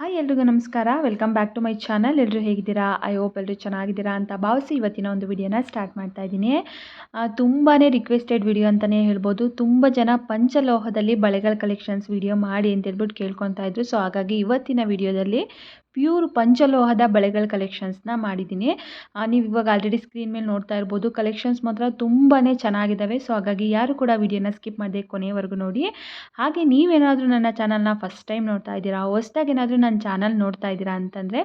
Hi ಎಲ್ರಿಗೂ ನಮಸ್ಕಾರ. Welcome back to my channel ಎಲ್ಲರೂ ಹೇಗಿದ್ದೀರಾ? ಐ ಹೋಪ್ ಎಲ್ಲರೂ ಚೆನ್ನಾಗಿದ್ದೀರಾ ಅಂತ ಭಾವಿಸಿ ಇವತ್ತಿನ ಒಂದು ವಿಡಿಯೋನ ಸ್ಟಾರ್ಟ್ ಮಾಡ್ತಾ ಇದ್ದೀನಿ. ತುಂಬಾ ರಿಕ್ವೆಸ್ಟೆಡ್ ವಿಡಿಯೋ ಅಂತಲೇ ಹೇಳ್ಬೋದು. ತುಂಬ ಜನ ಪಂಚಲೋಹದಲ್ಲಿ ಬಳೆಗಳ ಕಲೆಕ್ಷನ್ಸ್ ವಿಡಿಯೋ ಮಾಡಿ ಅಂತ ಹೇಳ್ಬಿಟ್ಟು ಕೇಳ್ಕೊತಾ ಇದ್ರು. ಸೊ ಹಾಗಾಗಿ ಇವತ್ತಿನ ವಿಡಿಯೋದಲ್ಲಿ ಪ್ಯೂರ್ ಪಂಚಲೋಹದ ಬಳೆಗಳ ಕಲೆಕ್ಷನ್ಸ್ನ ಮಾಡಿದ್ದೀನಿ. ನೀವು ಇವಾಗ ಆಲ್ರೆಡಿ ಸ್ಕ್ರೀನ್ ಮೇಲೆ ನೋಡ್ತಾ ಇರ್ಬೋದು. ಕಲೆಕ್ಷನ್ಸ್ ಮಾತ್ರ ತುಂಬಾ ಚೆನ್ನಾಗಿದ್ದಾವೆ ಸೊ ಹಾಗಾಗಿ ಯಾರು ಕೂಡ ವಿಡಿಯೋನ ಸ್ಕಿಪ್ ಮಾಡದೆ ಕೊನೆಯವರೆಗೂ ನೋಡಿ. ಹಾಗೆ ನೀವೇನಾದರೂ ನನ್ನ ಚಾನಲ್ನ ಫಸ್ಟ್ ಟೈಮ್ ನೋಡ್ತಾ ಇದ್ದೀರಾ, ಹೊಸ್ದಾಗಿ ಏನಾದರೂ ನನ್ನ ಚಾನಲ್ ನೋಡ್ತಾ ಇದ್ದೀರಾ ಅಂತಂದರೆ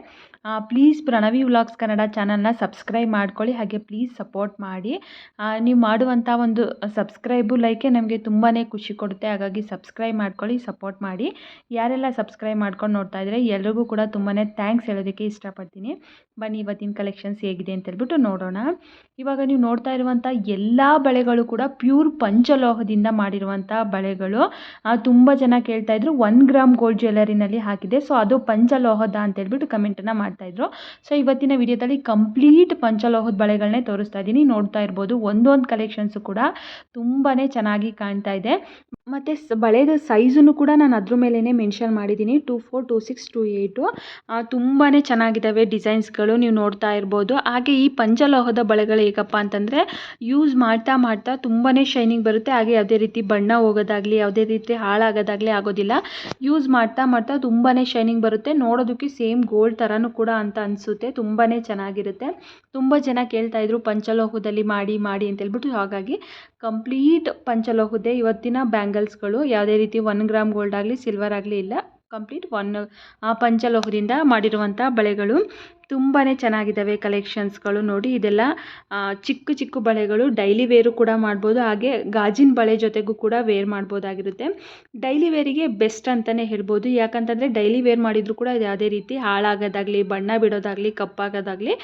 ಪ್ಲೀಸ್ ಪ್ರಣವಿ ವ್ಲಾಗ್ಸ್ ಕನ್ನಡ ಚಾನಲ್ನ ಸಬ್ಸ್ಕ್ರೈಬ್ ಮಾಡ್ಕೊಳ್ಳಿ. ಹಾಗೆ ಪ್ಲೀಸ್ ಸಪೋರ್ಟ್ ಮಾಡಿ. ನೀವು ಮಾಡುವಂಥ ಒಂದು ಸಬ್ಸ್ಕ್ರೈಬು ಲೈಕೆ ನಮಗೆ ತುಂಬಾ ಖುಷಿ ಕೊಡುತ್ತೆ. ಹಾಗಾಗಿ ಸಬ್ಸ್ಕ್ರೈಬ್ ಮಾಡ್ಕೊಳ್ಳಿ ಸಪೋರ್ಟ್ ಮಾಡಿ. ಯಾರೆಲ್ಲ ಸಬ್ಸ್ಕ್ರೈಬ್ ಮಾಡ್ಕೊಂಡು ನೋಡ್ತಾ ಇದ್ದರೆ, ಎಲ್ರಿಗೂ ಕೂಡ ತುಂಬಾ ಥ್ಯಾಂಕ್ಸ್ ಹೇಳೋದಕ್ಕೆ ಇಷ್ಟಪಡ್ತೀನಿ. ಬನ್ನಿ, ಇವತ್ತಿನ ಕಲೆಕ್ಷನ್ಸ್ ಹೇಗಿದೆ ಅಂತ ಹೇಳ್ಬಿಟ್ಟು ನೋಡೋಣ. ಇವಾಗ ನೀವು ನೋಡ್ತಾ ಇರುವಂಥ ಎಲ್ಲ ಬಳೆಗಳು ಕೂಡ ಪ್ಯೂರ್ ಪಂಚಲೋಹದಿಂದ ಮಾಡಿರುವಂಥ ಬಳೆಗಳು. ತುಂಬ ಜನ ಕೇಳ್ತಾ ಇದ್ರು ಒನ್ ಗ್ರಾಮ್ ಗೋಲ್ಡ್ ಜ್ಯುವೆಲರಿನಲ್ಲಿ ಹಾಕಿದೆ. ಸೊ ಅದು ಪಂಚಲೋಹದ ಅಂತ ಹೇಳ್ಬಿಟ್ಟು ಕಮೆಂಟನ್ನು ಮಾಡ್ತಾಯಿದ್ರು ಸೊ ಇವತ್ತಿನ ವಿಡಿಯೋದಲ್ಲಿ ಕಂಪ್ಲೀಟ್ ಪಂಚಲೋಹದ ಬಳೆಗಳನ್ನೇ ತೋರಿಸ್ತಾ ಇದ್ದೀನಿ. ನೋಡ್ತಾ ಇರ್ಬೋದು, ಒಂದೊಂದು ಕಲೆಕ್ಷನ್ಸು ಕೂಡ ತುಂಬಾ ಚೆನ್ನಾಗಿ ಕಾಣ್ತಾ ಇದೆ. ಮತ್ತು ಸ್, ಬಳೆದ ಸೈಜನ್ನು ಕೂಡ ನಾನು ಅದ್ರ ಮೇಲೇ ಮೆನ್ಷನ್ ಮಾಡಿದ್ದೀನಿ two four, two six, two eight ತುಂಬಾ ಚೆನ್ನಾಗಿದ್ದಾವೆ ಡಿಸೈನ್ಸ್ಗಳು. ನೀವು ನೋಡ್ತಾ ಇರ್ಬೋದು. ಹಾಗೆ ಈ ಪಂಚಲೋಹದ ಬಳೆಗಳು ಹೇಗಪ್ಪ ಅಂತಂದರೆ ಯೂಸ್ ಮಾಡ್ತಾ ಮಾಡ್ತಾ ತುಂಬಾ ಶೈನಿಂಗ್ ಬರುತ್ತೆ. ಹಾಗೆ ಯಾವುದೇ ರೀತಿ ಬಣ್ಣ ಹೋಗೋದಾಗಲಿ, ಯಾವುದೇ ರೀತಿ ಹಾಳಾಗೋದಾಗಲಿ ಆಗೋದಿಲ್ಲ. ಯೂಸ್ ಮಾಡ್ತಾ ಮಾಡ್ತಾ ತುಂಬಾ ಶೈನಿಂಗ್ ಬರುತ್ತೆ. ನೋಡೋದಕ್ಕೆ ಸೇಮ್ ಗೋಲ್ಡ್ ಥರನೂ ಕೂಡ ಅಂತ ಅನಿಸುತ್ತೆ. ತುಂಬಾ ಚೆನ್ನಾಗಿರುತ್ತೆ. ತುಂಬ ಜನ ಕೇಳ್ತಾ ಇದ್ರು ಪಂಚಲೋಹದಲ್ಲಿ ಮಾಡಿ ಮಾಡಿ ಅಂತ ಹೇಳ್ಬಿಟ್ಟು. ಹಾಗಾಗಿ ಕಂಪ್ಲೀಟ್ ಪಂಚಲೋಹದೇ ಇವತ್ತಿನ ಬ್ಯಾಂಗಲ್ಸ್ಗಳು ಯಾವುದೇ ರೀತಿ ಒನ್ ಗ್ರಾಮ್ ಗೋಲ್ಡ್ ಆಗಲಿ ಸಿಲ್ವರ್ ಆಗಲಿ ಇಲ್ಲ. ಕಂಪ್ಲೀಟ್ ಒನ್ ಪಂಚಲೋಹದಿಂದ ಮಾಡಿರುವಂಥ ಬಳೆಗಳು ತುಂಬಾ ಚೆನ್ನಾಗಿದ್ದಾವೆ ಕಲೆಕ್ಷನ್ಸ್ಗಳು ನೋಡಿ. ಇದೆಲ್ಲ ಚಿಕ್ಕ ಚಿಕ್ಕ ಬಳೆಗಳು ಡೈಲಿ ವೇರು ಕೂಡ ಮಾಡ್ಬೋದು. ಹಾಗೆ ಗಾಜಿನ ಬಳೆ ಜೊತೆಗೂ ಕೂಡ ವೇರ್ ಮಾಡ್ಬೋದಾಗಿರುತ್ತೆ. ಡೈಲಿ ವೇರಿಗೆ ಬೆಸ್ಟ್ ಅಂತಲೇ ಹೇಳ್ಬೋದು. ಯಾಕಂತಂದರೆ ಡೈಲಿ ವೇರ್ ಮಾಡಿದರೂ ಕೂಡ ಯಾವುದೇ ರೀತಿ ಹಾಳಾಗೋದಾಗಲಿ, ಬಣ್ಣ ಬಿಡೋದಾಗಲಿ, ಕಪ್ಪಾಗೋದಾಗಲಿ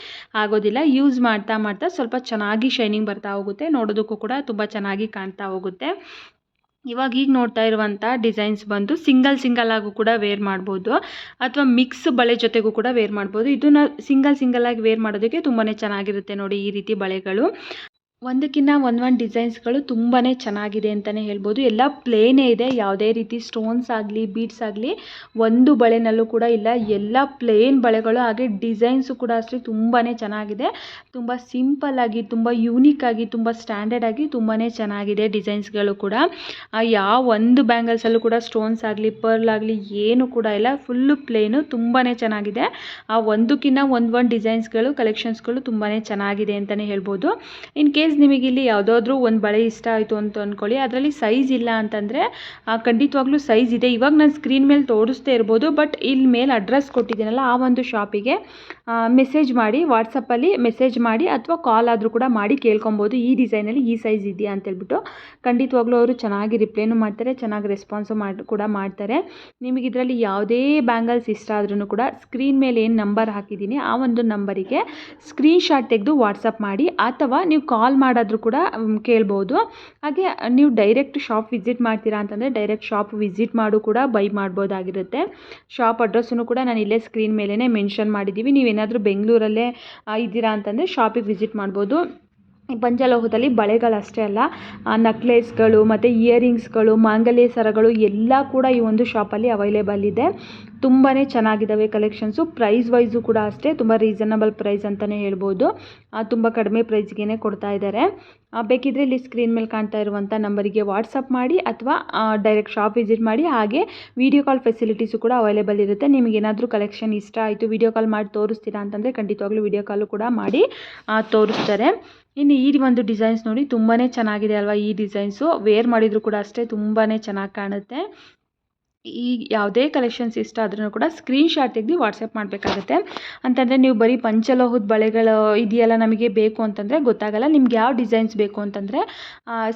ಆಗೋದಿಲ್ಲ. ಯೂಸ್ ಮಾಡ್ತಾ ಮಾಡ್ತಾ ಸ್ವಲ್ಪ ಚೆನ್ನಾಗಿ ಶೈನಿಂಗ್ ಬರ್ತಾ ಹೋಗುತ್ತೆ. ನೋಡೋದಕ್ಕೂ ಕೂಡ ತುಂಬ ಚೆನ್ನಾಗಿ ಕಾಣ್ತಾ ಹೋಗುತ್ತೆ. ಇವಾಗ ಈಗ ನೋಡ್ತಾ ಇರುವಂಥ ಡಿಸೈನ್ಸ್ ಬಂದು ಸಿಂಗಲ್ ಸಿಂಗಲ್ ಆಗೂ ಕೂಡ ವೇರ್ ಮಾಡ್ಬೋದು. ಅಥವಾ ಮಿಕ್ಸ್ ಬಳೆ ಜೊತೆಗೂ ಕೂಡ ವೇರ್ ಮಾಡ್ಬೋದು. ಇದನ್ನ ಸಿಂಗಲ್ ಸಿಂಗಲ್ ಆಗಿ ವೇರ್ ಮಾಡೋದಕ್ಕೆ ತುಂಬಾ ಚೆನ್ನಾಗಿರುತ್ತೆ ನೋಡಿ ಈ ರೀತಿ ಬಳೆಗಳು. ಒಂದಕ್ಕಿಂತ ಒಂದು ಒಂದು ಡಿಸೈನ್ಸ್ಗಳು ತುಂಬಾ ಚೆನ್ನಾಗಿದೆ ಅಂತಲೇ ಹೇಳ್ಬೋದು. ಎಲ್ಲ ಪ್ಲೇನೇ ಇದೆ. ಯಾವುದೇ ರೀತಿ ಸ್ಟೋನ್ಸ್ ಆಗಲಿ ಬೀಡ್ಸ್ ಆಗಲಿ, ಒಂದು ಬಳೆನಲ್ಲೂ ಕೂಡ ಇಲ್ಲ. ಎಲ್ಲ ಪ್ಲೇನ್ ಬಳೆಗಳು, ಹಾಗೆ ಡಿಸೈನ್ಸು ಕೂಡ ಅಷ್ಟೇ ತುಂಬಾ ಚೆನ್ನಾಗಿದೆ. ತುಂಬ ಸಿಂಪಲ್ಲಾಗಿ ತುಂಬ ಆಗಿ, ತುಂಬ ಸ್ಟ್ಯಾಂಡರ್ಡ್ ಆಗಿ ತುಂಬಾ ಚೆನ್ನಾಗಿದೆ ಡಿಸೈನ್ಸ್ಗಳು ಕೂಡ. ಯಾವ ಒಂದು ಬ್ಯಾಂಗಲ್ಸಲ್ಲೂ ಕೂಡ ಸ್ಟೋನ್ಸ್ ಆಗಲಿ ಪರ್ಲ್ ಆಗಲಿ ಏನು ಕೂಡ ಇಲ್ಲ. ಫುಲ್ಲು ಪ್ಲೇನು ತುಂಬಾ ಚೆನ್ನಾಗಿದೆ. ಆ, ಒಂದಕ್ಕಿಂತ ಒಂದು ಒಂದು ಡಿಸೈನ್ಸ್ಗಳು ಕಲೆಕ್ಷನ್ಸ್ಗಳು ತುಂಬಾ ಚೆನ್ನಾಗಿದೆ ಅಂತಲೇ ಹೇಳ್ಬೋದು. ಇನ್ ಕೇಸ್ ನಿಮಗೆ ಇಲ್ಲಿ ಯಾವುದಾದ್ರೂ ಒಂದು ಬಳೆ ಇಷ್ಟ ಆಯಿತು ಅಂತ ಅಂದ್ಕೊಳ್ಳಿ ಅದರಲ್ಲಿ ಸೈಜ್ ಇಲ್ಲ ಅಂತಂದರೆ ಖಂಡಿತವಾಗ್ಲೂ ಸೈಜ್ ಇದೆ. ಇವಾಗ ನಾನು ಸ್ಕ್ರೀನ್ ಮೇಲೆ ತೋರಿಸ್ತಾ ಇರ್ಬೋದು ಬಟ್ ಇಲ್ಲಿ ಮೇಲೆ ಅಡ್ರೆಸ್ ಕೊಟ್ಟಿದ್ದೀನಲ್ಲ, ಆ ಒಂದು ಶಾಪಿಗೆ ಮೆಸೇಜ್ ಮಾಡಿ ವಾಟ್ಸಪ್ಪಲ್ಲಿ ಮೆಸೇಜ್ ಮಾಡಿ, ಅಥವಾ ಕಾಲ್ ಆದರೂ ಕೂಡ ಮಾಡಿ ಕೇಳ್ಕೊಬೋದು, ಈ ಡಿಸೈನಲ್ಲಿ ಈ ಸೈಜ್ ಇದೆಯಾ ಅಂತೇಳ್ಬಿಟ್ಟು ಖಂಡಿತವಾಗ್ಲೂ ಅವರು ಚೆನ್ನಾಗಿ ರಿಪ್ಲೈನು ಮಾಡ್ತಾರೆ, ಚೆನ್ನಾಗಿ ರೆಸ್ಪಾನ್ಸು ಮಾಡಿ, ಕೂಡ ಮಾಡ್ತಾರೆ. ನಿಮಗೆ ಇದರಲ್ಲಿ ಯಾವುದೇ ಬ್ಯಾಂಗಲ್ಸ್ ಇಷ್ಟ ಆದ್ರೂ ಕೂಡ ಸ್ಕ್ರೀನ್ ಮೇಲೆ ಏನು ನಂಬರ್ ಹಾಕಿದ್ದೀನಿ ಆ ಒಂದು ನಂಬರಿಗೆ ಸ್ಕ್ರೀನ್ಶಾಟ್ ತೆಗೆದು ವಾಟ್ಸಪ್ ಮಾಡಿ, ಅಥವಾ ನೀವು ಕಾಲ್ ಮಾಡಾದರೂ ಕೂಡ ಕೇಳ್ಬೋದು. ಹಾಗೆ, ನೀವು ಡೈರೆಕ್ಟ್ ಶಾಪ್ ವಿಸಿಟ್ ಮಾಡ್ತೀರಾ ಅಂತಂದರೆ ಡೈರೆಕ್ಟ್ ಶಾಪ್ ವಿಸಿಟ್ ಮಾಡು ಕೂಡ ಬೈ ಮಾಡ್ಬೋದಾಗಿರುತ್ತೆ. ಶಾಪ್ ಅಡ್ರೆಸ್ಸನ್ನು ಕೂಡ ನಾನು ಇಲ್ಲೇ ಸ್ಕ್ರೀನ್ ಮೇಲೇ ಮೆನ್ಷನ್ ಮಾಡಿದ್ದೀವಿ ನೀವೇನಾದರೂ ಬೆಂಗಳೂರಲ್ಲೇ ಇದ್ದೀರಾ ಅಂತಂದರೆ ಶಾಪಿಗೆ ವಿಸಿಟ್ ಮಾಡ್ಬೋದು. ಪಂಚಲೋಹದಲ್ಲಿ ಬಳೆಗಳಷ್ಟೇ ಅಲ್ಲ ನಕ್ಲೇಸ್ಗಳು ಮತ್ತು ಇಯರಿಂಗ್ಸ್ಗಳು ಮಾಂಗಲ್ಯ ಸರಗಳು ಎಲ್ಲ ಕೂಡ ಈ ಒಂದು ಶಾಪಲ್ಲಿ ಅವೈಲೇಬಲ್ ಇದೆ. ತುಂಬಾ ಚೆನ್ನಾಗಿದ್ದಾವೆ ಕಲೆಕ್ಷನ್ಸು ಪ್ರೈಸ್ ವೈಸು ಕೂಡ ಅಷ್ಟೇ, ತುಂಬ ರೀಸನಬಲ್ ಪ್ರೈಸ್ ಅಂತಲೇ ಹೇಳ್ಬೋದು. ತುಂಬ ಕಡಿಮೆ ಪ್ರೈಸ್ಗೇ ಕೊಡ್ತಾ ಇದ್ದಾರೆ ಬೇಕಿದ್ರೆ ಇಲ್ಲಿ ಸ್ಕ್ರೀನ್ ಮೇಲೆ ಕಾಣ್ತಾ ಇರುವಂಥ ನಂಬರಿಗೆ ವಾಟ್ಸಪ್ ಮಾಡಿ ಅಥವಾ ಡೈರೆಕ್ಟ್ ಶಾಪ್ ವಿಸಿಟ್ ಮಾಡಿ, ಹಾಗೆ ವೀಡಿಯೋ ಕಾಲ್ ಫೆಸಿಲಿಟೀಸು ಕೂಡ ಅವೈಲೇಬಲ್ ಇರುತ್ತೆ. ನಿಮಗೆ ಏನಾದರೂ ಕಲೆಕ್ಷನ್ ಇಷ್ಟ ಆಯಿತು ವೀಡಿಯೋ ಕಾಲ್ ಮಾಡಿ ತೋರಿಸ್ತೀರಾ ಅಂತಂದರೆ ಖಂಡಿತವಾಗ್ಲೂ ವೀಡಿಯೋ ಕಾಲು ಕೂಡ ಮಾಡಿ ತೋರಿಸ್ತಾರೆ. ಇನ್ನು ಈ ಒಂದು ಡಿಸೈನ್ಸ್ ನೋಡಿ ತುಂಬಾ ಚೆನ್ನಾಗಿದೆ ಅಲ್ವಾ ಈ ಡಿಸೈನ್ಸು ವೇರ್ ಮಾಡಿದರೂ ಕೂಡ ಅಷ್ಟೇ ತುಂಬಾ ಚೆನ್ನಾಗಿ ಕಾಣುತ್ತೆ. ಈ ಯಾವುದೇ ಕಲೆಕ್ಷನ್ಸ್ ಇಷ್ಟ ಆದ್ರೂ ಕೂಡ ಸ್ಕ್ರೀನ್ ಶಾಟ್ ತೆಗೆದು ವಾಟ್ಸಪ್ ಮಾಡಬೇಕಾಗುತ್ತೆ. ಅಂತಂದರೆ ನೀವು ಬರೀ ಪಂಚಲೋಹದ ಬಳೆಗಳು ಇದೆಯಲ್ಲ ನಮಗೆ ಬೇಕು ಅಂತಂದರೆ ಗೊತ್ತಾಗಲ್ಲ, ನಿಮ್ಗೆ ಯಾವ ಡಿಸೈನ್ಸ್ ಬೇಕು ಅಂತಂದರೆ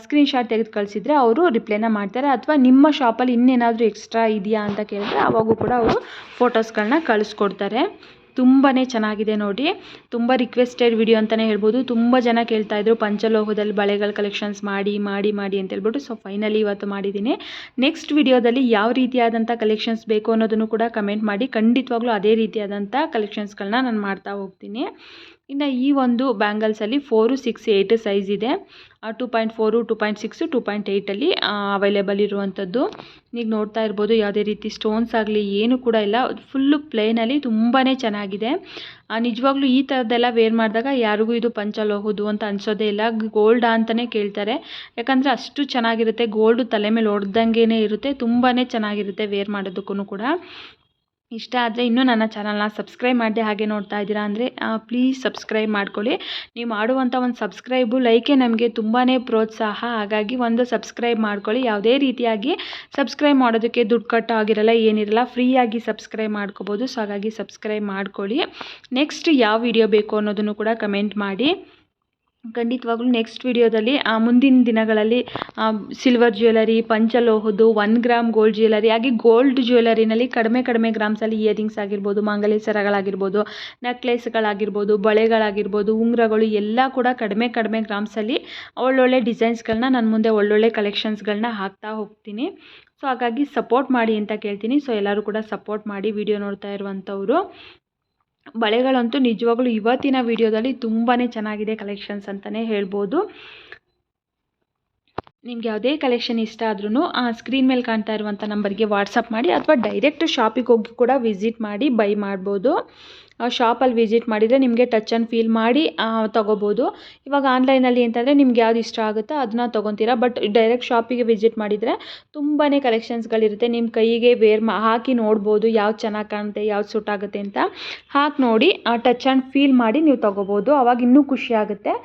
ಸ್ಕ್ರೀನ್ ಶಾಟ್ ತೆಗೆದು ಕಳಿಸಿದ್ರೆ ಅವರು ರಿಪ್ಲೈನ ಮಾಡ್ತಾರೆ. ಅಥವಾ ನಿಮ್ಮ ಶಾಪಲ್ಲಿ ಇನ್ನೇನಾದರೂ ಎಕ್ಸ್ಟ್ರಾ ಇದೆಯಾ ಅಂತ ಕೇಳಿದ್ರೆ ಅವಾಗೂ ಕೂಡ ಅವರು ಫೋಟೋಸ್ಗಳನ್ನ ಕಳಿಸ್ಕೊಡ್ತಾರೆ. ತುಂಬಾ ಚೆನ್ನಾಗಿದೆ ನೋಡಿ. ತುಂಬ ರಿಕ್ವೆಸ್ಟೆಡ್ ವಿಡಿಯೋ ಅಂತಲೇ ಹೇಳ್ಬೋದು. ತುಂಬ ಜನ ಕೇಳ್ತಾ ಇದ್ರು ಪಂಚಲೋಹದಲ್ಲಿ ಬಳೆಗಳ ಕಲೆಕ್ಷನ್ಸ್ ಮಾಡಿ ಮಾಡಿ ಮಾಡಿ ಅಂತ ಹೇಳ್ಬಿಟ್ಟು. ಸೊ ಫೈನಲಿ ಇವತ್ತು ಮಾಡಿದ್ದೀನಿ. ನೆಕ್ಸ್ಟ್ ವಿಡಿಯೋದಲ್ಲಿ ಯಾವ ರೀತಿಯಾದಂಥ ಕಲೆಕ್ಷನ್ಸ್ ಬೇಕು ಅನ್ನೋದನ್ನು ಕೂಡ ಕಮೆಂಟ್ ಮಾಡಿ. ಖಂಡಿತವಾಗ್ಲೂ ಅದೇ ರೀತಿಯಾದಂಥ ಕಲೆಕ್ಷನ್ಸ್ಗಳನ್ನ ನಾನು ಮಾಡ್ತಾ ಹೋಗ್ತೀನಿ. ಇನ್ನು ಈ ಒಂದು ಬ್ಯಾಂಗಲ್ಸಲ್ಲಿ ಫೋರು ಸಿಕ್ಸ್ ಏಯ್ಟ್ ಸೈಜ್ ಇದೆ. Two point four two point six two point ಏಯ್ಟಲ್ಲಿ available ಇರುವಂಥದ್ದು ನೀವು ನೋಡ್ತಾ ಇರ್ಬೋದು, ಯಾವುದೇ ರೀತಿ ಸ್ಟೋನ್ಸ್ ಆಗಲಿ ಏನು ಕೂಡ ಇಲ್ಲ. ಫುಲ್ಲು ಪ್ಲೇನಲ್ಲಿ ತುಂಬಾ ಚೆನ್ನಾಗಿದೆ. ನಿಜವಾಗ್ಲೂ ಈ ಥರದ್ದೆಲ್ಲ ವೇರ್ ಮಾಡಿದಾಗ ಯಾರಿಗೂ ಇದು ಪಂಚಲೋಹದ್ದು ಅಂತ ಅನ್ಸೋದೇ ಇಲ್ಲ. ಗೋಲ್ಡ್ ಅಂತಲೇ ಕೇಳ್ತಾರೆ. ಯಾಕಂದರೆ ಅಷ್ಟು ಚೆನ್ನಾಗಿರುತ್ತೆ. ಗೋಲ್ಡು ತಲೆ ಮೇಲೆ ಹೊಡೆದಂಗೆ ಇರುತ್ತೆ. ತುಂಬಾ ಚೆನ್ನಾಗಿರುತ್ತೆ ವೇರ್ ಮಾಡೋದಕ್ಕೂ ಕೂಡ. ಇಷ್ಟ ಆದರೆ ಇನ್ನೂ ನನ್ನ ಚಾನಲ್ನ ಸಬ್ಸ್ಕ್ರೈಬ್ ಮಾಡಿದೆ ಹಾಗೆ ನೋಡ್ತಾ ಇದ್ದೀರಾ ಅಂದರೆ ಪ್ಲೀಸ್ ಸಬ್ಸ್ಕ್ರೈಬ್ ಮಾಡ್ಕೊಳ್ಳಿ. ನೀವು ಮಾಡುವಂಥ ಒಂದು ಸಬ್ಸ್ಕ್ರೈಬು ಲೈಕೆ ನಮಗೆ ತುಂಬಾ ಪ್ರೋತ್ಸಾಹ. ಹಾಗಾಗಿ ಒಂದು ಸಬ್ಸ್ಕ್ರೈಬ್ ಮಾಡ್ಕೊಳ್ಳಿ. ಯಾವುದೇ ರೀತಿಯಾಗಿ ಸಬ್ಸ್ಕ್ರೈಬ್ ಮಾಡೋದಕ್ಕೆ ದುಡ್ಡು ಕಟ್ಟೋ ಆಗಿರಲ್ಲ ಏನಿರಲ್ಲ ಫ್ರೀಯಾಗಿ ಸಬ್ಸ್ಕ್ರೈಬ್ ಮಾಡ್ಕೋಬೋದು. ಸೊ ಹಾಗಾಗಿ ಸಬ್ಸ್ಕ್ರೈಬ್ ಮಾಡ್ಕೊಳ್ಳಿ. ನೆಕ್ಸ್ಟ್ ಯಾವ ವಿಡಿಯೋ ಬೇಕು ಅನ್ನೋದನ್ನು ಕೂಡ ಕಮೆಂಟ್ ಮಾಡಿ. ಖಂಡಿತವಾಗ್ಲೂ ನೆಕ್ಸ್ಟ್ ವಿಡಿಯೋದಲ್ಲಿ ಮುಂದಿನ ದಿನಗಳಲ್ಲಿ ಸಿಲ್ವರ್ ಜ್ಯುವೆಲರಿ ಪಂಚಲೋಹದ್ದು ಒನ್ ಗ್ರಾಮ್ ಗೋಲ್ಡ್ ಜ್ಯುವೆಲರಿ ಹಾಗೆ ಗೋಲ್ಡ್ ಜ್ಯುವೆಲರಿನಲ್ಲಿ ಕಡಿಮೆ ಕಡಿಮೆ ಗ್ರಾಮ್ಸಲ್ಲಿ ಇಯರಿಂಗ್ಸ್ ಆಗಿರ್ಬೋದು, ಮಾಂಗಲ್ಯ ಸರಗಳಾಗಿರ್ಬೋದು ನೆಕ್ಲೆಸ್ಗಳಾಗಿರ್ಬೋದು ಬಳೆಗಳಾಗಿರ್ಬೋದು, ಉಂಗುರಗಳು ಎಲ್ಲ ಕೂಡ ಕಡಿಮೆ ಕಡಿಮೆ ಗ್ರಾಮ್ಸಲ್ಲಿ ಒಳ್ಳೊಳ್ಳೆ ಡಿಸೈನ್ಸ್ಗಳನ್ನ ನಾನು ಮುಂದೆ ಒಳ್ಳೊಳ್ಳೆ ಕಲೆಕ್ಷನ್ಸ್ಗಳನ್ನ ಹಾಕ್ತಾ ಹೋಗ್ತೀನಿ. ಸೊ ಹಾಗಾಗಿ ಸಪೋರ್ಟ್ ಮಾಡಿ ಅಂತ ಕೇಳ್ತೀನಿ. ಸೊ ಎಲ್ಲರೂ ಕೂಡ ಸಪೋರ್ಟ್ ಮಾಡಿ ವಿಡಿಯೋ ನೋಡ್ತಾ ಇರುವಂಥವ್ರು. ಬಳೆಗಳಂತೂ ನಿಜವಾಗ್ಲೂ ಇವತ್ತಿನ ವಿಡಿಯೋದಲ್ಲಿ ತುಂಬಾ ಚೆನ್ನಾಗಿದೆ ಕಲೆಕ್ಷನ್ಸ್ ಅಂತಲೇ ಹೇಳ್ಬೋದು. ನಿಮ್ಗೆ ಯಾವುದೇ ಕಲೆಕ್ಷನ್ ಇಷ್ಟ ಆದ್ರೂ ಆ ಸ್ಕ್ರೀನ್ ಮೇಲೆ ಕಾಣ್ತಾ ಇರುವಂಥ ನಂಬರ್ಗೆ ವಾಟ್ಸಪ್ ಮಾಡಿ ಅಥವಾ ಡೈರೆಕ್ಟ್ ಶಾಪಿಗೆ ಹೋಗಿ ಕೂಡ ವಿಸಿಟ್ ಮಾಡಿ ಬೈ ಮಾಡ್ಬೋದು. ಶಾಪಲ್ಲಿ ವಿಸಿಟ್ ಮಾಡಿದರೆ ನಿಮಗೆ ಟಚ್ ಆ್ಯಂಡ್ ಫೀಲ್ ಮಾಡಿ ತೊಗೋಬೋದು. ಇವಾಗ ಆನ್ಲೈನಲ್ಲಿ ಅಂತಂದರೆ ನಿಮ್ಗೆ ಯಾವ್ದು ಇಷ್ಟ ಆಗುತ್ತೋ ಅದನ್ನ ತೊಗೊತೀರಾ. ಬಟ್ ಡೈರೆಕ್ಟ್ ಶಾಪಿಗೆ ವಿಸಿಟ್ ಮಾಡಿದರೆ ತುಂಬಾ ಕಲೆಕ್ಷನ್ಸ್ಗಳಿರುತ್ತೆ ನಿಮ್ಮ ಕೈಗೆ ವೇರ್ ಮಾ, ಹಾಕಿ ನೋಡ್ಬೋದು ಯಾವ್ದು ಚೆನ್ನಾಗಿ ಕಾಣುತ್ತೆ, ಯಾವ್ದು ಸೂಟ್ ಆಗುತ್ತೆ ಅಂತ. ಹಾಕಿ ನೋಡಿ ಟಚ್ ಆ್ಯಂಡ್ ಫೀಲ್ ಮಾಡಿ ನೀವು ತೊಗೋಬೋದು. ಅವಾಗ ಇನ್ನೂ ಖುಷಿ ಆಗುತ್ತೆ.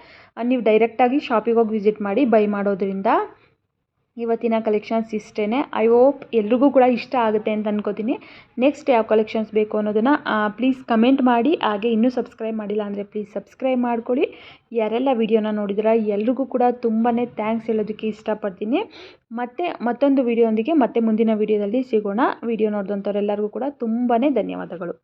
ನೀವು ಡೈರೆಕ್ಟಾಗಿ ಶಾಪಿಗೆ ಹೋಗಿ ವಿಸಿಟ್ ಮಾಡಿ, ಬೈ ಮಾಡೋದ್ರಿಂದ. ಇವತ್ತಿನ ಕಲೆಕ್ಷನ್ಸ್ ಇಷ್ಟೇ ಐ ಹೋಪ್ ಎಲ್ರಿಗೂ ಕೂಡ ಇಷ್ಟ ಆಗುತ್ತೆ ಅಂತ ಅನ್ಕೋತೀನಿ. ನೆಕ್ಸ್ಟ್ ಯಾವ ಕಲೆಕ್ಷನ್ಸ್ ಬೇಕು ಅನ್ನೋದನ್ನು ಪ್ಲೀಸ್ ಕಮೆಂಟ್ ಮಾಡಿ. ಹಾಗೆ ಇನ್ನೂ ಸಬ್ಸ್ಕ್ರೈಬ್ ಮಾಡಿಲ್ಲ ಅಂದರೆ ಪ್ಲೀಸ್ ಸಬ್ಸ್ಕ್ರೈಬ್ ಮಾಡ್ಕೊಳ್ಳಿ. ಯಾರೆಲ್ಲ ವೀಡಿಯೋನ ನೋಡಿದ್ರೆ, ಎಲ್ರಿಗೂ ಕೂಡ ತುಂಬಾ ಥ್ಯಾಂಕ್ಸ್ ಹೇಳೋದಕ್ಕೆ ಇಷ್ಟಪಡ್ತೀನಿ. ಮತ್ತು ಮತ್ತೊಂದು ವೀಡಿಯೋಂದಿಗೆ ಮತ್ತೆ ಮುಂದಿನ ವೀಡಿಯೋದಲ್ಲಿ ಸಿಗೋಣ. ವೀಡಿಯೋ ನೋಡಿದಂಥವ್ರೆಲ್ಲರಿಗೂ ಕೂಡ ತುಂಬಾ ಧನ್ಯವಾದಗಳು.